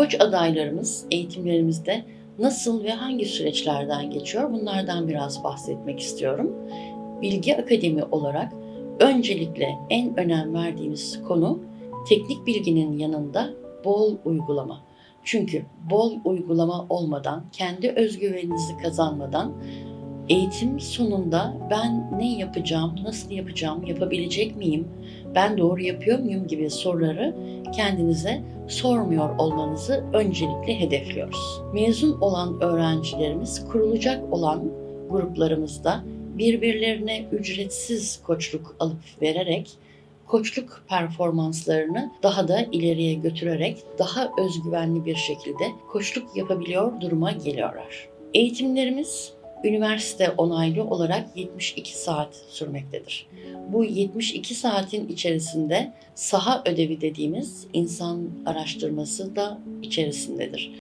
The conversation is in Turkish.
Koç adaylarımız eğitimlerimizde nasıl ve hangi süreçlerden geçiyor bunlardan biraz bahsetmek istiyorum. Bilgi Akademi olarak öncelikle en önem verdiğimiz konu teknik bilginin yanında bol uygulama. Çünkü bol uygulama olmadan, kendi özgüveninizi kazanmadan eğitim sonunda ben ne yapacağım, nasıl yapacağım, yapabilecek miyim, ben doğru yapıyor muyum gibi soruları kendinize sormuyor olmanızı öncelikle hedefliyoruz. Mezun olan öğrencilerimiz kurulacak olan gruplarımızda birbirlerine ücretsiz koçluk alıp vererek koçluk performanslarını daha da ileriye götürerek daha özgüvenli bir şekilde koçluk yapabiliyor duruma geliyorlar. Eğitimlerimiz üniversite onaylı olarak 72 saat sürmektedir. Bu 72 saatin içerisinde saha ödevi dediğimiz insan araştırması da içerisindedir.